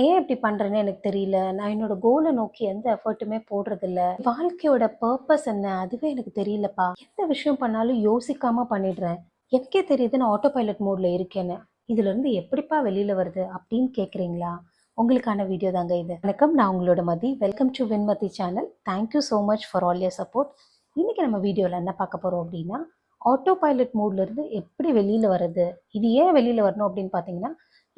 ஏன் இப்படி பண்ணுறேன்னு எனக்கு தெரியல. நான் என்னோட கோலை நோக்கி எந்த எஃபர்ட்டுமே போடுறதில்ல. வாழ்க்கையோட பர்பஸ் என்ன? அதுவே எனக்கு தெரியலப்பா. எந்த விஷயம் பண்ணாலும் யோசிக்காமல் பண்ணிடுறேன். எனக்கே தெரியுது நான் ஆட்டோ பைலட் மோடில் இருக்கேன்னு. இதுலேருந்து எப்படிப்பா வெளியில் வருது அப்படின்னு கேட்குறீங்களா உங்களுக்கான வீடியோ தாங்க இது. வணக்கம் நான் உங்களோட Mathi. Welcome to Venmathi channel thank you so much for all your support இன்றைக்கி நம்ம வீடியோவில் என்ன பார்க்க போகிறோம் அப்படின்னா ஆட்டோ பைலட் மோட்லேருந்து எப்படி வெளியில் வருது? இது ஏன் வெளியில் வரணும் அப்படின்னு பார்த்தீங்கன்னா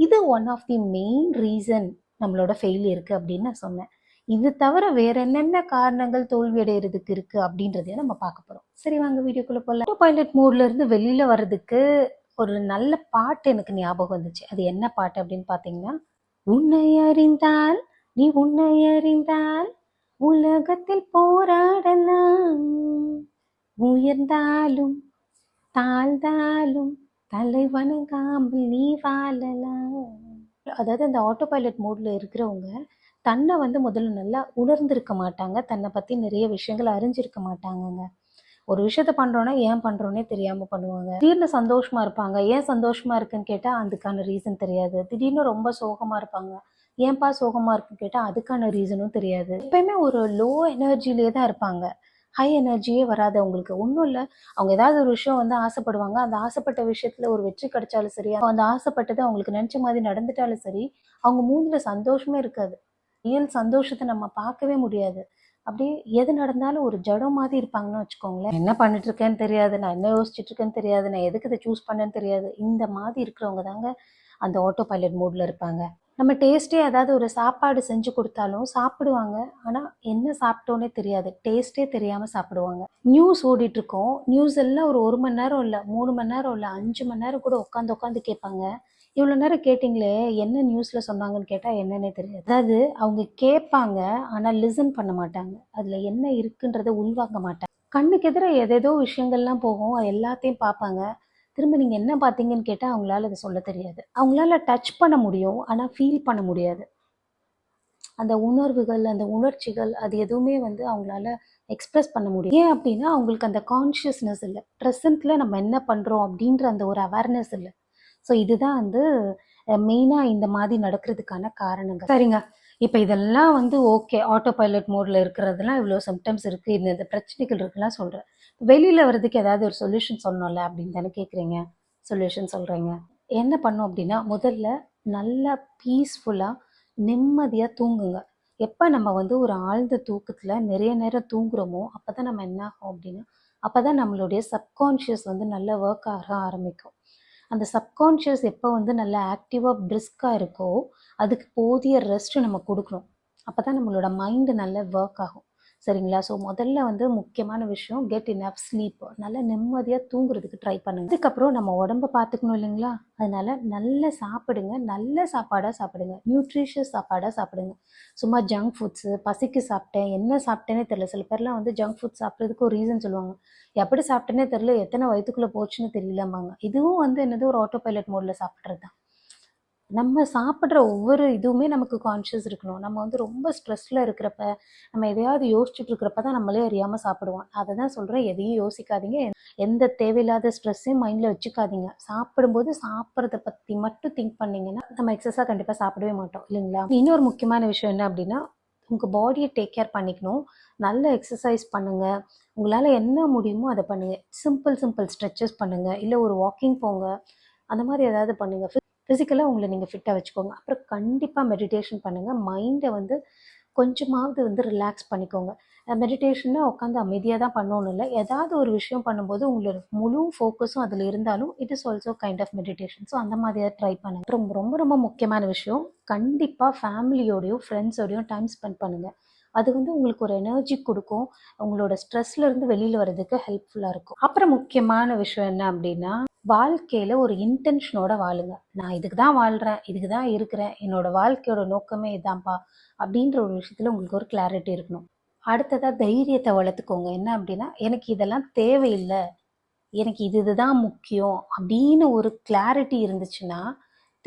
இது one of the main reason நம்மளோட ஃபெயிலியருக்கு அப்படின்னு நான் சொன்னேன். இது தவிர வேற என்னென்ன காரணங்கள் தோல்வி அடைகிறதுக்கு இருக்கு அப்படின்றதையும் நம்ம பார்க்க போறோம். சரி வாங்க வீடியோக்குள்ள போகலாம் பைலட் மோட்ல இருந்து வெளியில வர்றதுக்கு ஒரு நல்ல பாட்டு எனக்கு ஞாபகம் வந்துச்சு. அது என்ன பாட்டு அப்படின்னு பார்த்தீங்கன்னா உன்னை அறிந்தால் நீ உன்னை அறிந்தால் உலகத்தில் போராடலாம். உயர்ந்தாலும் தாழ்ந்தாலும் தலை வணங்காமல் நீ வாழலாம். அதாவது அந்த ஆட்டோ பைலட் மோட்ல இருக்கிறவங்க தன்னை வந்து முதல்ல நல்லா உணர்ந்திருக்க மாட்டாங்க. தன்னை பத்தி நிறைய விஷயங்கள் அறிஞ்சிருக்க மாட்டாங்கங்க. ஒரு விஷயத்த பண்றோம்னா ஏன் பண்றோன்னே தெரியாம பண்ணுவாங்க. திடீர்னு சந்தோஷமா இருப்பாங்க. ஏன் சந்தோஷமா இருக்குன்னு கேட்டா அதுக்கான ரீசன் தெரியாது. திடீர்னு ரொம்ப சோகமா இருப்பாங்க. ஏன்பா சோகமா இருக்குன்னு கேட்டா அதுக்கான ரீசனும் தெரியாது. எப்பயுமே ஒரு லோ எனர்ஜிலேயே தான் இருப்பாங்க. ஹை எனர்ஜியே வராது அவங்களுக்கு. ஒன்றும் இல்லை. அவங்க ஏதாவது ஒரு விஷயம் வந்து ஆசைப்படுவாங்க. அந்த ஆசைப்பட்ட விஷயத்தில் ஒரு வெற்றி கிடைச்சாலும் சரி அந்த ஆசைப்பட்டது அவங்களுக்கு நினச்ச மாதிரி நடந்துட்டாலும் சரி அவங்க மூஞ்சில் சந்தோஷமே இருக்காது. இயல் சந்தோஷத்தை நம்ம பார்க்கவே முடியாது. அப்படியே எது நடந்தாலும் ஒரு ஜடம் மாதிரி இருப்பாங்கன்னு வச்சுக்கோங்களேன். என்ன பண்ணிட்டு இருக்கேன்னு தெரியாது. நான் என்ன யோசிச்சுட்டு இருக்கேன்னு தெரியாது. நான் எதுக்கு இதை சூஸ் பண்ணேன்னு தெரியாது. இந்த மாதிரி இருக்கிறவங்க தாங்க அந்த ஆட்டோ பைலட் மூடில் இருப்பாங்க. நம்ம டேஸ்ட்டே ஏதாவது ஒரு சாப்பாடு செஞ்சு கொடுத்தாலும் சாப்பிடுவாங்க. ஆனால் என்ன சாப்பிட்டோன்னே தெரியாது. டேஸ்ட்டே தெரியாமல் சாப்பிடுவாங்க. நியூஸ் ஓடிட்டுருக்கோம். நியூஸ் எல்லாம் ஒரு ஒரு மணி நேரம் இல்லை மூணு மணி நேரம் இல்லை அஞ்சு மணி நேரம் கூட உட்காந்து உட்காந்து கேட்பாங்க. இவ்வளோ நேரம் கேட்டிங்களே என்ன நியூஸில் சொன்னாங்கன்னு கேட்டால் என்னன்னே தெரியாது. அதாவது அவங்க கேட்பாங்க ஆனால் லிசன் பண்ண மாட்டாங்க. அதில் என்ன இருக்குன்றதை உள்வாங்க மாட்டாங்க. கண்ணுக்கு எதிராக எதேதோ விஷயங்கள்லாம் போகும். எல்லாத்தையும் பார்ப்பாங்க. திரும்ப நீங்கள் என்ன பார்த்தீங்கன்னு கேட்டால் அவங்களால அதை சொல்ல தெரியாது. அவங்களால டச் பண்ண முடியும் ஆனால் ஃபீல் பண்ண முடியாது. அந்த உணர்வுகள் அந்த உணர்ச்சிகள் அது எதுவுமே வந்து அவங்களால எக்ஸ்ப்ரெஸ் பண்ண முடியும். ஏன் அப்படின்னா அவங்களுக்கு அந்த கான்ஷியஸ்னஸ் இல்லை. ப்ரெசண்ட்டில் நம்ம என்ன பண்ணுறோம் அப்படின்ற அந்த ஒரு அவேர்னஸ் இல்லை. ஸோ இதுதான் வந்து மெயினாக இந்த மாதிரி நடக்கிறதுக்கான காரணங்கள். சரிங்க. இப்போ இதெல்லாம் வந்து ஓகே ஆட்டோ பைலட் மோடில் இருக்கிறதுலாம் இவ்வளோ சிம்டம்ஸ் இருக்குது இந்த இந்த பிரச்சனைகள் இருக்குலாம் சொல்கிறேன் வெளியில் வர்றதுக்கு ஏதாவது ஒரு சொல்யூஷன் சொன்னோம்ல அப்படின்னு தானே கேட்குறீங்க சொல்யூஷன் சொல்கிறீங்க என்ன பண்ணோம் அப்படின்னா முதல்ல நல்லா பீஸ்ஃபுல்லாக நிம்மதியாக தூங்குங்க. எப்போ நம்ம வந்து ஒரு ஆழ்ந்த தூக்கத்தில் நிறைய நேரம் தூங்குறோமோ அப்போ தான் நம்ம என்ன ஆகும் அப்படின்னா அப்போ தான் நம்மளுடைய சப்கான்ஷியஸ் வந்து நல்லா ஒர்க் ஆக ஆரம்பிக்கும். அந்த சப்கான்ஷியஸ் எப்போ வந்து நல்லா ஆக்டிவாக பிரிஸ்காக இருக்கோ அதுக்கு போதிய ரெஸ்ட் நம்ம கொடுக்கணும் அப்போ தான் நம்மளோட மைண்டு நல்லா ஒர்க் ஆகும். சரிங்களா? ஸோ முதல்ல வந்து முக்கியமான விஷயம் கெட் இனஃப் ஸ்லீப் நல்லா நிம்மதியாக தூங்குறதுக்கு ட்ரை பண்ணுங்க. அதுக்கப்புறம் நம்ம உடம்ப பார்த்துக்கணும் இல்லைங்களா? அதனால நல்ல சாப்பிடுங்க. நல்ல சாப்பாடாக சாப்பிடுங்க. நியூட்ரிஷியஸ் சாப்பாடாக சாப்பிடுங்க. சும்மா ஜங்க் ஃபுட்ஸு பசிக்கு சாப்பிட்டேன் என்ன சாப்பிட்டேனே தெரில சில பேர்லாம் வந்து ஜங்க் ஃபுட் சாப்பிட்றதுக்கு ஒரு ரீசன் சொல்லுவாங்க. எப்படி சாப்பிட்டேனே தெரில எத்தனை வயிற்றுக்குள்ளே போச்சுன்னு தெரியலம்பாங்க. இதுவும் வந்து என்னது ஒரு ஆட்டோ பைலட் மோடில் சாப்பிட்றது தான் நம்ம சாப்பிட்ற ஒவ்வொரு இதுவுமே நமக்கு கான்ஷியஸ் இருக்கணும். நம்ம வந்து ரொம்ப ஸ்ட்ரெஸ்ல இருக்கிறப்ப நம்ம எதையாவது யோசிச்சுட்டு இருக்கிறப்ப தான் நம்மளே அறியாமல் சாப்பிடுவோம். அதை தான் சொல்கிறேன் எதையும் யோசிக்காதீங்க. எந்த தேவையில்லாத ஸ்ட்ரெஸ்ஸையும் மைண்டில் வச்சுக்காதீங்க. சாப்பிடும்போது சாப்பிட்றத பற்றி மட்டும் திங்க் பண்ணீங்கன்னா நம்ம எக்ஸஸாக கண்டிப்பாக சாப்பிடவே மாட்டோம். இல்லைங்களா? இன்னொரு முக்கியமான விஷயம் என்ன அப்படின்னா உங்கள் பாடியை டேக் கேர் பண்ணிக்கணும். நல்ல எக்ஸசைஸ் பண்ணுங்கள் உங்களால் என்ன முடியுமோ அதை பண்ணுங்கள் சிம்பிள் சிம்பிள் ஸ்ட்ரெச்சஸ் பண்ணுங்கள் இல்லை ஒரு வாக்கிங் போங்க. அந்த மாதிரி ஏதாவது பண்ணுங்கள் ஃபிசிக்கலாக உங்களை நீங்கள் ஃபிட்டாக வச்சுக்கோங்க. அப்புறம் கண்டிப்பாக மெடிடேஷன் பண்ணுங்கள் மைண்டை வந்து கொஞ்சமாவது வந்து ரிலாக்ஸ் பண்ணிக்கோங்க. மெடிடேஷன்னா உட்காந்து அமைதியாக தான் பண்ணணும் இல்லை. ஏதாவது ஒரு விஷயம் பண்ணும்போது உங்களோட முழு ஃபோக்கஸும் அதில் இருந்தாலும் it is also kind of meditation so அந்த மாதிரியாக ட்ரை பண்ணுங்க. ரொம்ப ரொம்ப ரொம்ப முக்கியமான விஷயம். கண்டிப்பாக ஃபேமிலியோடையும் ஃப்ரெண்ட்ஸோடையும் டைம் ஸ்பெண்ட் பண்ணுங்கள் அது வந்து உங்களுக்கு ஒரு எனர்ஜி கொடுக்கும். உங்களோட ஸ்ட்ரெஸ்லேருந்து வெளியில் வர்றதுக்கு ஹெல்ப்ஃபுல்லாக இருக்கும். அப்புறம் முக்கியமான விஷயம் என்ன அப்படின்னா வாழ்க்கையில் ஒரு இன்டென்ஷனோட வாழுங்க. நான் இதுக்கு தான் வாழ்கிறேன் இதுக்கு தான் இருக்கிறேன் என்னோட வாழ்க்கையோட நோக்கமே இதான்ப்பா அப்படின்ற ஒரு விஷயத்தில் உங்களுக்கு ஒரு கிளாரிட்டி இருக்கணும். அடுத்ததாக தைரியத்தை வளர்த்துக்கோங்க. என்ன அப்படின்னா எனக்கு இதெல்லாம் தேவையில்லை எனக்கு இது இதுதான் முக்கியம் அப்படின்னு ஒரு கிளாரிட்டி இருந்துச்சுன்னா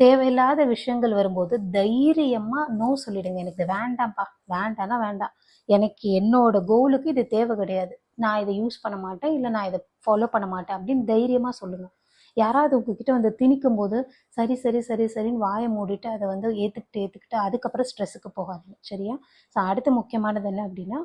தேவையில்லாத விஷயங்கள் வரும்போது தைரியமாக நோ சொல்லிடுங்க. எனக்கு இது வேண்டாம்ப்பா வேண்டாம்னா வேண்டாம். எனக்கு என்னோட கோலுக்கு இது தேவை கிடையாது. நான் இதை யூஸ் பண்ண மாட்டேன் இல்லை நான் இதை ஃபாலோ பண்ண மாட்டேன் அப்படின்னு தைரியமாக சொல்லுங்கள் யாராவது உங்ககிட்ட வந்து திணிக்கும் போது சரி சரி சரி சரின்னு வாயை மூடிட்டு அதை வந்து ஏற்றுக்கிட்டு ஏற்றுக்கிட்டு அதுக்கப்புறம் ஸ்ட்ரெஸ்ஸுக்கு போகாதீங்க. சரியா? ஸோ அடுத்து முக்கியமானது என்ன அப்படின்னா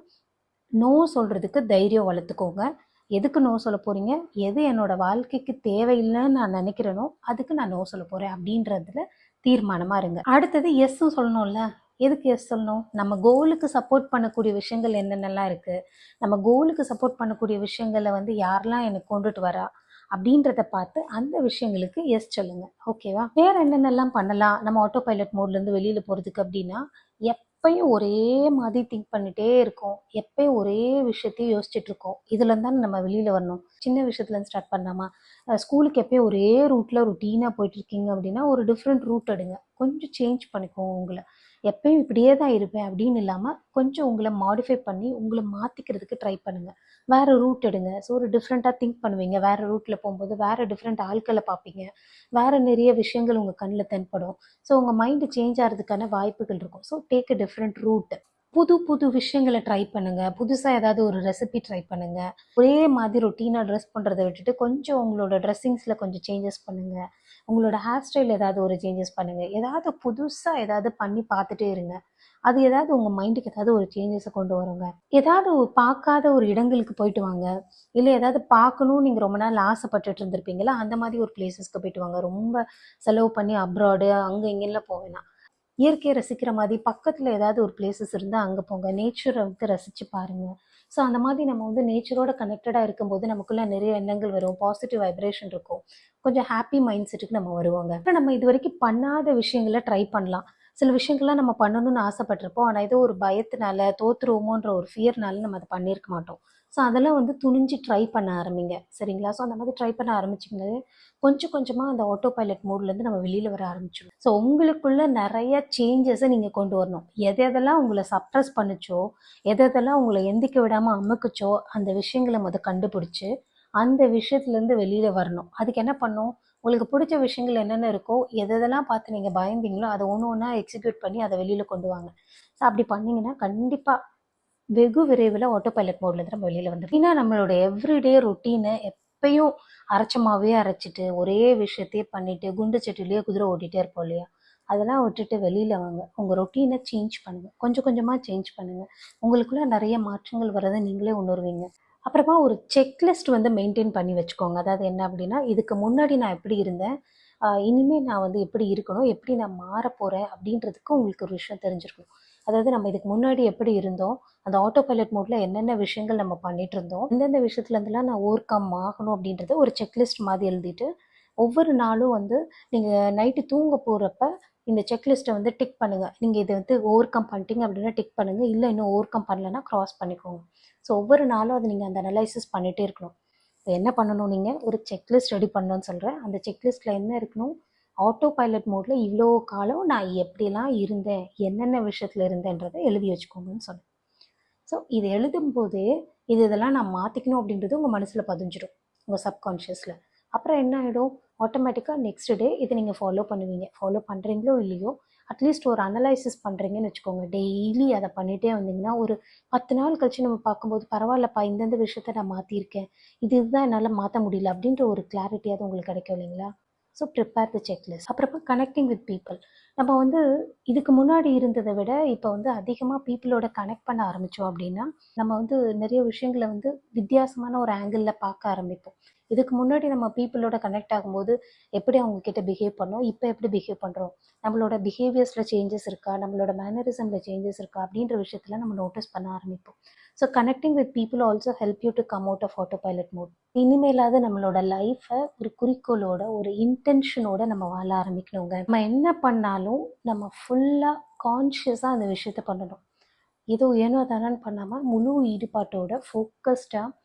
நோ சொல்கிறதுக்கு தைரியம் வளர்த்துக்கோங்க. எதுக்கு நோ சொல்ல போகிறீங்க எது என்னோட வாழ்க்கைக்கு தேவையில்லைன்னு நான் நினைக்கிறேனோ அதுக்கு நான் நோ சொல்ல போகிறேன் அப்படின்றதுல தீர்மானமாக இருங்க. அடுத்தது எஸ்ஸும் சொல்லணும்ல. எதுக்கு எஸ் சொல்லணும்? நம்ம கோலுக்கு சப்போர்ட் பண்ணக்கூடிய விஷயங்கள் என்னென்னலாம் இருக்குது நம்ம கோலுக்கு சப்போர்ட் பண்ணக்கூடிய விஷயங்களை வந்து யாரெல்லாம் எனக்கு கொண்டுட்டு வரா? அப்படின்றத பார்த்து அந்த விஷயங்களுக்கு எஸ் சொல்லுங்க. ஓகேவா வேற என்னென்னலாம் பண்ணலாம்? நம்ம ஆட்டோ பைலட் மோட்லேருந்து வெளியில் போகிறதுக்கு அப்படின்னா எப்பயும் ஒரே மாதிரி திங்க் பண்ணிட்டே இருக்கோம். எப்பயும் ஒரே விஷயத்தையும் யோசிச்சுட்டு இருக்கோம். இதுல தானே நம்ம வெளியில் வரணும்? சின்ன விஷயத்துல ஸ்டார்ட் பண்ணலாமா? ஸ்கூலுக்கு எப்பயும் ஒரே ரூட்டில் ருட்டீனா போயிட்டு இருக்கீங்க அப்படின்னா ஒரு டிஃப்ரெண்ட் ரூட் எடுங்க. கொஞ்சம் சேஞ்ச் பண்ணிக்கோங்க உங்களை. எப்பயும் இப்படியே தான் இருப்பேன் அப்படின்னு இல்லாமல் கொஞ்சம் உங்களை மாடிஃபை பண்ணி உங்களை மாற்றிக்கிறதுக்கு ட்ரை பண்ணுங்கள் வேறு ரூட் எடுங்க. ஸோ ஒரு டிஃப்ரெண்ட்டாக திங்க் பண்ணுவீங்க. வேறு ரூட்டில் போகும்போது வேறு டிஃப்ரெண்ட் ஆட்களை பார்ப்பீங்க. வேறு நிறைய விஷயங்கள் உங்கள் கண்ணில் தென்படும். ஸோ உங்கள் மைண்டு சேஞ்ச் ஆகிறதுக்கான வாய்ப்புகள் இருக்கும். So take a different route புது புது விஷயங்களை ட்ரை பண்ணுங்க. புதுசாக ஏதாவது ஒரு ரெசிபி ட்ரை பண்ணுங்க. ஒரே மாதிரி ரொட்டீனாக ட்ரெஸ் பண்ணுறதை விட்டுட்டு கொஞ்சம் உங்களோட ட்ரெஸ்ஸிங்ஸில் கொஞ்சம் சேஞ்சஸ் பண்ணுங்க. உங்களோட ஹேர் ஸ்டைல் ஏதாவது ஒரு சேஞ்சஸ் பண்ணுங்க. ஏதாவது புதுசாக ஏதாவது பண்ணி பார்த்துட்டே இருங்க. அது ஏதாவது உங்கள் மைண்டுக்கு ஏதாவது ஒரு சேஞ்சஸை கொண்டு வருங்க. ஏதாவது பார்க்காத ஒரு இடங்களுக்கு போயிட்டு வாங்க. இல்லை ஏதாவது பார்க்கணும்னு நீங்கள் ரொம்ப நாள் ஆசைப்பட்டுட்டு இருந்திருப்பீங்களா அந்த மாதிரி ஒரு பிளேசஸ்க்கு போயிட்டு வாங்க. ரொம்ப செலவு பண்ணி அப்ராடு அங்கே இங்கெல்லாம் போவேணாம் இயற்கையை ரசிக்கிற மாதிரி பக்கத்தில் ஏதாவது ஒரு பிளேசஸ் இருந்தால் அங்கே போங்க. நேச்சரை வந்து ரசித்து பாருங்கள் ஸோ அந்த மாதிரி நம்ம வந்து நேச்சரோட கனெக்டடாக இருக்கும்போது நமக்குள்ளே நிறைய எண்ணங்கள் வரும். பாசிட்டிவ் வைப்ரேஷன் இருக்கும். கொஞ்சம் ஹாப்பி மைண்ட் செட்டுக்கு நம்ம வருவாங்க. அப்புறம் நம்ம இது வரைக்கும் பண்ணாத விஷயங்களை ட்ரை பண்ணலாம். சில விஷயங்கள்லாம் நம்ம பண்ணணும்னு ஆசைப்பட்டிருப்போம். ஆனால் ஏதோ ஒரு பயத்தினால தோத்துருவோமோன்ற ஒரு ஃபியர்னால நம்ம அதை பண்ணியிருக்க மாட்டோம். ஸோ அதெல்லாம் வந்து துணிஞ்சு ட்ரை பண்ண ஆரம்பிங்க. சரிங்களா? ஸோ அந்த மாதிரி ட்ரை பண்ண ஆரம்பிச்சிங்கனாலே கொஞ்சம் கொஞ்சமாக அந்த ஆட்டோ பைலட் மோட்லேருந்து நம்ம வெளியில் வர ஆரம்பிச்சிடும் ஸோ உங்களுக்குள்ள நிறைய சேஞ்சஸை நீங்கள் கொண்டு வரணும். எது எதெல்லாம் உங்களை சப்ரஸ் பண்ணுச்சோ எது எதெல்லாம் உங்களை எந்திக்க விடாமல் அமுக்குச்சோ அந்த விஷயங்களை முத கண்டுபிடிச்சி அந்த விஷயத்துலேருந்து வெளியில் வரணும். அதுக்கு என்ன பண்ணும் உங்களுக்கு பிடிச்ச விஷயங்கள் என்னென்ன இருக்கோ எதெல்லாம் பார்த்து நீங்கள் பயந்தீங்களோ அதை ஒன்று ஒன்றா எக்ஸிக்யூட் பண்ணி அதை வெளியில் கொண்டு வாங்க. ஸோ அப்படி பண்ணீங்கன்னா கண்டிப்பாக வெகு விரைவில் ஆட்டோ பைலட் மோட்லேருந்து நம்ம வெளியில் வந்துடும் ஏன்னா நம்மளோட எவ்ரிடே ரொட்டீனை எப்பயும் அரைச்சமாவே அரைச்சிட்டு ஒரே விஷயத்தையே பண்ணிட்டு குண்டு சட்டிலேயே குதிரை ஓட்டிகிட்டே இருப்போம் இல்லையா? அதெல்லாம் விட்டுட்டு வெளியில் வாங்க. உங்கள் ரொட்டீனை சேஞ்ச் பண்ணுங்கள் கொஞ்சம் கொஞ்சமாக சேஞ்ச் பண்ணுங்கள் உங்களுக்குள்ளே நிறைய மாற்றங்கள் வரதை நீங்களே உணர்வீங்க. அப்புறமா ஒரு செக்லிஸ்ட் வந்து மெயின்டைன் பண்ணி வச்சுக்கோங்க. அதாவது என்ன அப்படின்னா இதுக்கு முன்னாடி நான் எப்படி இருந்தேன் இனிமேல் நான் வந்து எப்படி இருக்கணும் எப்படி நான் மாற போகிறேன் அப்படின்றதுக்கு உங்களுக்கு ஒரு விஷயம் தெரிஞ்சிருக்கணும் அதாவது நம்ம இதுக்கு முன்னாடி எப்படி இருந்தோம் அந்த ஆட்டோ பைலட் மோட்ல என்னென்ன விஷயங்கள் நம்ம பண்ணிட்டு இருந்தோம் எந்தெந்த விஷயத்துல இருந்தெல்லாம் நான் ஓவர் கம் ஆகணும் அப்படின்றத ஒரு செக்லிஸ்ட் மாதிரி எழுதிட்டு ஒவ்வொரு நாளும் வந்து நீங்கள் நைட்டு தூங்க போகிறப்ப இந்த செக்லிஸ்ட்டை வந்து டிக் பண்ணுங்கள் நீங்கள் இதை வந்து ஓவர் கம் பண்ணிட்டீங்க அப்படின்னா டிக் பண்ணுங்கள் இல்லை இன்னும் ஓவர் கம் பண்ணலன்னா க்ராஸ் பண்ணிக்கோங்க. ஸோ ஒவ்வொரு நாளும் அதை நீங்கள் அந்த அனலைசிஸ் பண்ணிகிட்டே இருக்கணும். இப்போ என்ன பண்ணணும் நீங்கள் ஒரு செக்லிஸ்ட் ரெடி பண்ணணும்னு சொல்கிறேன் அந்த செக்லிஸ்ட்டில் என்ன இருக்கணும்? ஆட்டோ பைலட் மோடில் இவ்வளோ காலம் நான் எப்படிலாம் இருந்தேன் என்னென்ன விஷயத்தில் இருந்தேன்றதை எழுதி வச்சுக்கோங்கன்னு சொன்னேன் ஸோ இது எழுதும்போது இது இதெல்லாம் நான் மாற்றிக்கணும் அப்படின்றது உங்கள் மனசில் பதிஞ்சிடும் உங்கள் சப்கான்ஷியஸில் அப்புறம் என்ன ஆகிடும் ஆட்டோமேட்டிக்காக நெக்ஸ்ட் டே இதை நீங்கள் ஃபாலோ பண்ணுவீங்க. ஃபாலோ பண்ணுறீங்களோ இல்லையோ அட்லீஸ்ட் ஒரு அனலைசிஸ் பண்ணுறீங்கன்னு வச்சுக்கோங்க. டெய்லி அதை பண்ணிகிட்டே வந்தீங்கன்னா ஒரு பத்து நாள் கழிச்சு நம்ம பார்க்கும்போது பரவாயில்லப்பா இந்தந்த விஷயத்த நான் மாற்றிருக்கேன் இது இதுதான் என்னால் மாற்ற முடியல அப்படின்ற ஒரு கிளாரிட்டியாவது உங்களுக்கு கிடைக்கும் இல்லைங்களா? ஸோ ப்ரிப்பேர் த செக்லிஸ்ட் அப்புறமா கனெக்டிங் வித் பீப்புள் நம்ம வந்து இதுக்கு முன்னாடி இருந்ததை விட இப்போ வந்து அதிகமாக பீப்புளோட கனெக்ட் பண்ண ஆரம்பித்தோம் அப்படின்னா நம்ம வந்து நிறைய விஷயங்களை வந்து வித்தியாசமான ஒரு ஆங்கிளில் பார்க்க ஆரம்பிப்போம். இதுக்கு முன்னாடி நம்ம பீப்புளோட கனெக்ட் ஆகும்போது எப்படி அவங்கக்கிட்ட பிஹேவ் பண்ணோம் இப்போ எப்படி பிஹேவ் பண்ணுறோம் நம்மளோட பிஹேவியர்ஸில் சேஞ்சஸ் இருக்கா நம்மளோட மேனரிசமில் சேஞ்சஸ் இருக்கா அப்படின்ற விஷயத்தில் நம்ம நோட்டீஸ் பண்ண ஆரம்பிப்போம். So connecting with people also help you to come out of autopilot mode இனிமேலாவது நம்மளோட லைஃப்பை ஒரு குறிக்கோளோட ஒரு இன்டென்ஷனோட நம்ம வாழ ஆரம்பிக்கணுங்க. நம்ம என்ன பண்ணாலும் நம்ம ஃபுல்லாக கான்ஷியஸாக அந்த விஷயத்த பண்ணணும். ஏதோ ஏனோ தானோன்னு பண்ணாமல் முழு ஈடுபாட்டோட ஃபோக்கஸ்டாக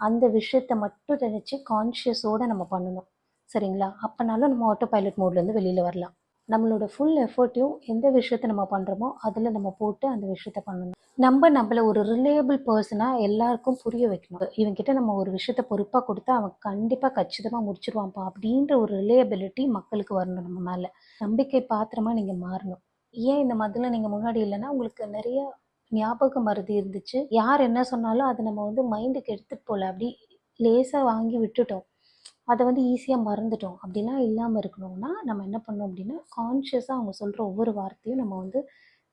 அந்த விஷயத்த மட்டும் நினச்சி கான்ஷியஸோடு நம்ம பண்ணணும். சரிங்களா? அப்போனாலும் நம்ம ஆட்டோ பைலட் மோட்லேருந்து வெளியில் வரலாம். நம்மளோட ஃபுல் எஃபர்ட்டையும் எந்த விஷயத்த நம்ம பண்ணுறோமோ அதில் நம்ம போட்டு அந்த விஷயத்த பண்ணணும். நம்ம நம்மளை ஒரு ரிலேயபிள் பர்சனாக எல்லாருக்கும் புரிய வைக்கணும். இவங்கிட்ட நம்ம ஒரு விஷயத்த பொறுப்பாக கொடுத்தா அவன் கண்டிப்பாக கச்சிதமாக முடிச்சிருவான்ப்பா அப்படின்ற ஒரு ரிலேயபிலிட்டி மக்களுக்கு வரணும் நம்ம மேலே. நம்பிக்கை பாத்திரமாக நீங்கள் மாறணும். ஏன் இந்த மாதிரிலாம் நீங்கள் முன்னாடி இல்லைன்னா உங்களுக்கு நிறைய ஞாபக மருதி இருந்துச்சு. யார் என்ன சொன்னாலும் அதை நம்ம வந்து மைண்டுக்கு எடுத்துகிட்டு போகல. அப்படி லேசாக வாங்கி விட்டுட்டோம். அதை வந்து ஈஸியாக மறந்துட்டோம். அப்படிலாம் இல்லாமல் இருக்கணும்னா நம்ம என்ன பண்ணோம் அப்படின்னா கான்ஷியஸாக அவங்க சொல்கிற ஒவ்வொரு வார்த்தையும் நம்ம வந்து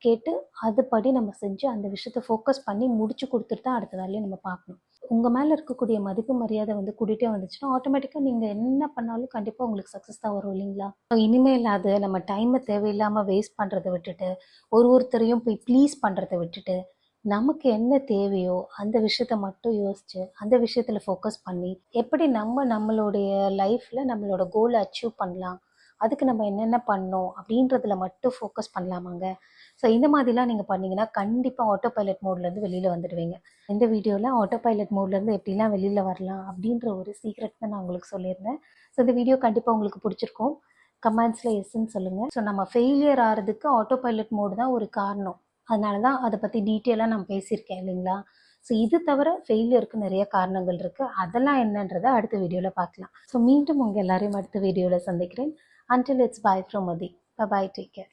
கேட்டு அதுபடி நம்ம செஞ்சு அந்த விஷயத்தை ஃபோக்கஸ் பண்ணி முடிச்சு கொடுத்துட்டு தான் அடுத்த வேலையை நம்ம பார்க்கணும். உங்கள் மேலே இருக்கக்கூடிய மதிப்பு மரியாதை வந்து கூட்டிகிட்டே வந்துச்சுன்னா ஆட்டோமேட்டிக்காக நீங்கள் என்ன பண்ணாலும் கண்டிப்பாக உங்களுக்கு சக்ஸஸ் தான் வரும் இல்லைங்களா? இனிமேல் அது நம்ம டைமை தேவையில்லாமல் வேஸ்ட் பண்ணுறதை விட்டுட்டு ஒரு ஒருத்தரையும் போய் ப்ளீஸ் பண்ணுறதை விட்டுட்டு நமக்கு என்ன தேவையோ அந்த விஷயத்த மட்டும் யோசிச்சு அந்த விஷயத்தில் ஃபோக்கஸ் பண்ணி எப்படி நம்ம நம்மளுடைய லைஃப்பில் நம்மளோட கோலை அச்சீவ் பண்ணலாம் அதுக்கு நம்ம என்னென்ன பண்ணோம் அப்படின்றதுல மட்டும் ஃபோக்கஸ் பண்ணலாமாங்க? ஸோ இந்த மாதிரிலாம் நீங்கள் பண்ணீங்கன்னா கண்டிப்பாக ஆட்டோ பைலட் மோட்லேருந்து வெளியில் வந்துடுவீங்க. இந்த வீடியோவில் ஆட்டோ பைலட் மோட்லேருந்து எப்படிலாம் வெளியில் வரலாம் அப்படின்ற ஒரு சீக்ரெட் தான் நான் உங்களுக்கு சொல்லியிருந்தேன். ஸோ இந்த வீடியோ கண்டிப்பாக உங்களுக்கு பிடிச்சிருக்கும். கமெண்ட்ஸில் எஸ்ன்னு சொல்லுங்கள் ஸோ நம்ம ஃபெயிலியர் ஆகிறதுக்கு ஆட்டோ பைலட் மோடு தான் ஒரு காரணம். அதனால தான் அதை பற்றி டீட்டெயிலாக நான் பேசியிருக்கேன் இல்லைங்களா? ஸோ இது தவிர ஃபெயிலியருக்கு நிறைய காரணங்கள் இருக்குது அதெல்லாம் என்னன்றதை அடுத்த வீடியோவில் பார்க்கலாம். ஸோ மீண்டும் உங்கள் எல்லாரையும் அடுத்த வீடியோவில் சந்திக்கிறேன். Until it's bye from Mathi Bye bye, take.